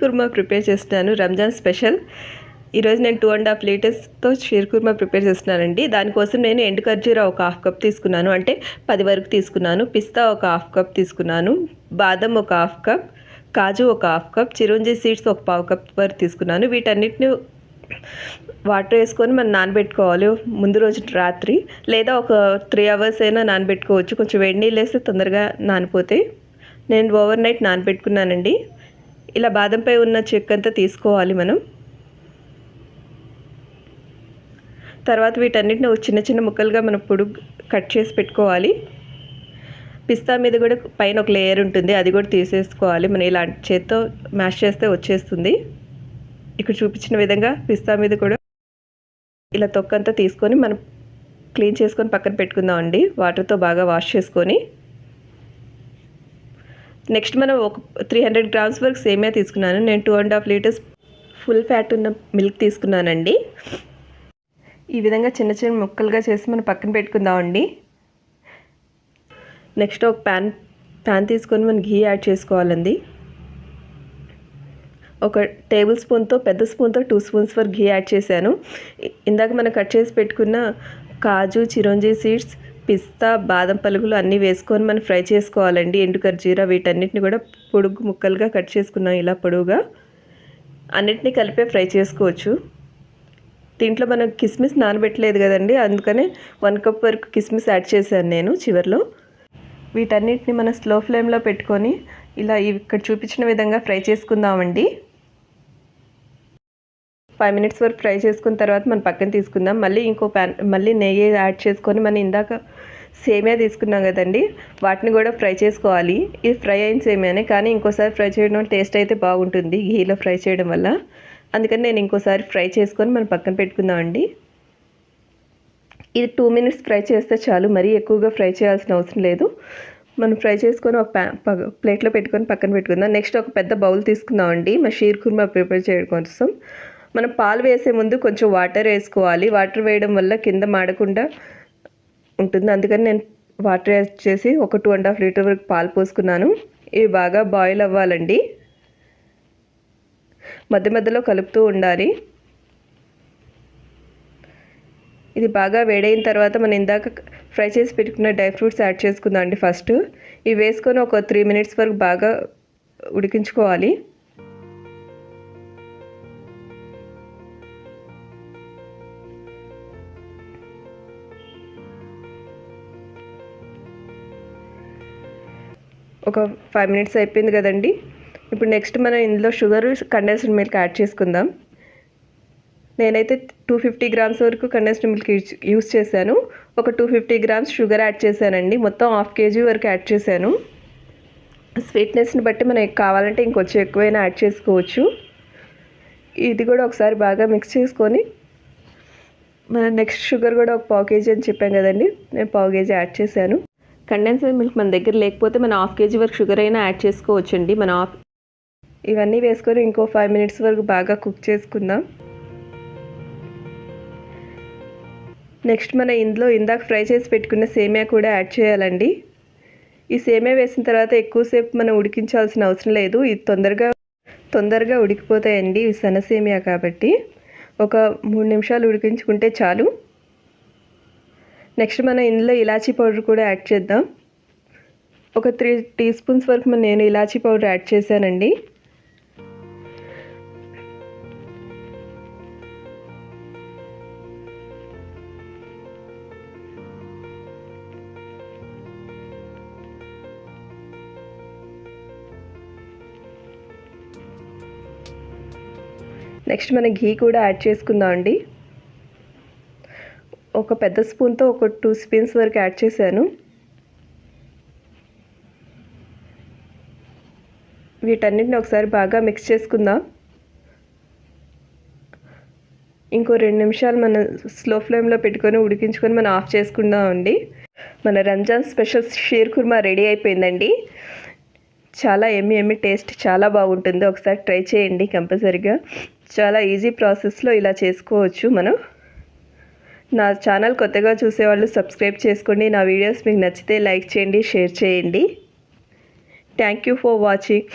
Kurma prepare చేస్తున్నాను. Ramzan special. ఈరోజు నేను టూ అండ్ హాఫ్ లీటర్స్తో షీర్ కుర్మా ప్రిపేర్ చేస్తున్నానండి. దానికోసం నేను ఎండు ఖర్జూరా ఒక హాఫ్ కప్ తీసుకున్నాను. అంటే పది వరకు తీసుకున్నాను. పిస్తా ఒక హాఫ్ కప్ తీసుకున్నాను. బాదం ఒక హాఫ్ కప్. కాజు ఒక హాఫ్ కప్. చిరుంజీ సీడ్స్ ఒక పావు కప్ వరకు తీసుకున్నాను. వీటన్నిటిని వాటర్ వేసుకొని మనం నానబెట్టుకోవాలి. ముందు రోజు రాత్రి లేదా ఒక త్రీ అవర్స్ అయినా నానబెట్టుకోవచ్చు. కొంచెం వేడి నీళ్ళు వేస్తే తొందరగా నానిపోతాయి నేను ఓవర్ నైట్ నానబెట్టుకున్నానండి. ఇలా బాదంపై ఉన్న చెక్క అంతా తీసుకోవాలి మనం. తర్వాత వీటన్నిటిని చిన్న చిన్న ముక్కలుగా మనం పొడుగు కట్ చేసి పెట్టుకోవాలి. పిస్తా మీద కూడా పైన ఒక లేయర్ ఉంటుంది అది కూడా తీసేసుకోవాలి. మనం ఇలా చేత్తో మ్యాష్ చేస్తే వచ్చేస్తుంది. ఇక్కడ చూపించిన విధంగా పిస్తా మీద కూడా ఇలా తొక్కంతా తీసుకొని మనం క్లీన్ చేసుకొని పక్కన పెట్టుకుందాం అండి వాటర్తో బాగా వాష్ చేసుకొని. నెక్స్ట్ మనం ఒక త్రీ హండ్రెడ్ గ్రామ్స్ వరకు సేమియా తీసుకున్నాను. నేను two and half litres full fat ఉన్న మిల్క్ తీసుకున్నానండి. ఈ విధంగా చిన్న చిన్న ముక్కలుగా చేసి మనం పక్కన పెట్టుకుందామండి. నెక్స్ట్ ఒక ప్యాన్ ప్యాన్ తీసుకొని మనం ఘీ యాడ్ చేసుకోవాలండి. ఒక టేబుల్ స్పూన్తో పెద్ద స్పూన్తో టూ స్పూన్స్ వరకు ఘీ యాడ్ చేశాను. ఇందాక మనం కట్ చేసి పెట్టుకున్న కాజు చిరంజీ సీడ్స్ పిస్తా బాదం పలుకులు అన్నీ వేసుకొని మనం ఫ్రై చేసుకోవాలండి. ఎండు జీరా వీటన్నిటిని కూడా పొడుగు ముక్కలుగా కట్ చేసుకున్నాం ఇలా పొడుగుగా అన్నిటినీ కలిపే ఫ్రై చేసుకోవచ్చు. దీంట్లో మనం కిస్మిస్ నానబెట్టలేదు కదండి. అందుకనే వన్ కప్ వరకు కిస్మిస్ యాడ్ చేశాను నేను చివరిలో. వీటన్నిటిని మనం స్లో ఫ్లేమ్లో పెట్టుకొని ఇలా ఇక్కడ చూపించిన విధంగా ఫ్రై చేసుకుందామండి. ఫైవ్ మినిట్స్ వరకు ఫ్రై చేసుకున్న తర్వాత మనం పక్కన తీసుకుందాం. మళ్ళీ ఇంకో ప్యాన్ మళ్ళీ నెయ్యి యాడ్ చేసుకొని మనం ఇందాక సేమియా తీసుకున్నాం కదండి వాటిని కూడా ఫ్రై చేసుకోవాలి. ఇది ఫ్రై అయిన సేమియానే కానీ ఇంకోసారి ఫ్రై చేయడం టేస్ట్ అయితే బాగుంటుంది ఘీలో ఫ్రై చేయడం వల్ల. అందుకని నేను ఇంకోసారి ఫ్రై చేసుకొని మనం పక్కన పెట్టుకుందామండి ఇది టూ మినిట్స్ ఫ్రై చేస్తే చాలు మరీ ఎక్కువగా ఫ్రై చేయాల్సిన అవసరం లేదు. మనం ఫ్రై చేసుకొని ఒక ప్యా ప్లేట్లో పెట్టుకొని పక్కన పెట్టుకుందాం. నెక్స్ట్ ఒక పెద్ద బౌల్ తీసుకుందామండి మా షీర్ కుర్మా ప్రిపేర్ చేయడం కోసం. మనం పాలు వేసే ముందు కొంచెం వాటర్ వేసుకోవాలి. వాటర్ వేయడం వల్ల కింద మాడకుండా ఉంటుంది. అందుకని నేను వాటర్ యాడ్ చేసి ఒక టూ అండ్ హాఫ్ లీటర్ వరకు పాలు పోసుకున్నాను. ఇవి బాగా బాయిల్ అవ్వాలండి. మధ్య మధ్యలో కలుపుతూ ఉండాలి. ఇది బాగా వేడైన తర్వాత మనం ఇందాక ఫ్రై చేసి పెట్టుకున్న డ్రై ఫ్రూట్స్ యాడ్ చేసుకుందాం అండి ఫస్ట్. ఇవి వేసుకొని ఒక త్రీ మినిట్స్ వరకు బాగా ఉడికించుకోవాలి. ఒక ఫైవ్ మినిట్స్ అయిపోయింది కదండి. ఇప్పుడు నెక్స్ట్ మనం ఇందులో షుగర్ కండెన్స్డ్ మిల్క్ యాడ్ చేసుకుందాం. నేనైతే టూ ఫిఫ్టీ గ్రామ్స్ వరకు కండెన్స్డ్ మిల్క్ యూస్ చేశాను. ఒక two fifty grams sugar add చేశానండి. మొత్తం హాఫ్ కేజీ వరకు యాడ్ చేశాను. స్వీట్నెస్ని బట్టి మనకి కావాలంటే ఇంకొంచెం ఎక్కువైనా యాడ్ చేసుకోవచ్చు. ఇది కూడా ఒకసారి బాగా మిక్స్ చేసుకొని మన నెక్స్ట్ షుగర్ కూడా ఒక పావు కేజీ అని చెప్పాం కదండి. నేను పావు కేజీ యాడ్ చేశాను. కండెన్స్డ్ మిల్క్ మన దగ్గర లేకపోతే మనం హాఫ్ కేజీ వరకు షుగర్ అయినా యాడ్ చేసుకోవచ్చండి. మన హాఫ్ ఇవన్నీ వేసుకొని ఇంకో ఫైవ్ మినిట్స్ వరకు బాగా కుక్ చేసుకుందాం. నెక్స్ట్ మన ఇందులో ఇందాక ఫ్రై చేసి పెట్టుకున్న సేమియా కూడా యాడ్ చేయాలండి. ఈ సేమియా వేసిన తర్వాత ఎక్కువసేపు మనం ఉడికించాల్సిన అవసరం లేదు. ఇది తొందరగా తొందరగా ఉడికిపోతాయండి ఇవి సన్న సేమియా కాబట్టి. ఒక మూడు నిమిషాలు ఉడికించుకుంటే చాలు. నెక్స్ట్ మనం ఇందులో ఇలాచీ పౌడర్ కూడా యాడ్ చేద్దాం. ఒక త్రీ టీ స్పూన్స్ వరకు నేను ఇలాచీ పౌడర్ యాడ్ చేశానండి. నెక్స్ట్ మన ఘీ కూడా యాడ్ చేసుకుందాం అండి ఒక పెద్ద స్పూన్తో ఒక టూ స్పూన్స్ వరకు యాడ్ చేశాను. వీటన్నిటిని ఒకసారి బాగా మిక్స్ చేసుకుందాం. ఇంకో రెండు నిమిషాలు మనం స్లో ఫ్లేమ్లో పెట్టుకొని ఉడికించుకొని మనం ఆఫ్ చేసుకుందాం అండి మన రంజాన్ స్పెషల్ షీర్ కుర్మా రెడీ అయిపోయిందండి. చాలా ఎమ్మి ఎమ్మి టేస్ట్ చాలా బాగుంటుంది. ఒకసారి ట్రై చేయండి కంపల్సరీగా. చాలా ఈజీ ప్రాసెస్లో ఇలా చేసుకోవచ్చు మనం. నా ఛానల్ కొత్తగా చూసేవాళ్ళు సబ్స్క్రైబ్ చేసుకోండి. నా వీడియోస్ మీకు నచ్చితే లైక్ చేయండి షేర్ చేయండి. Thank you for watching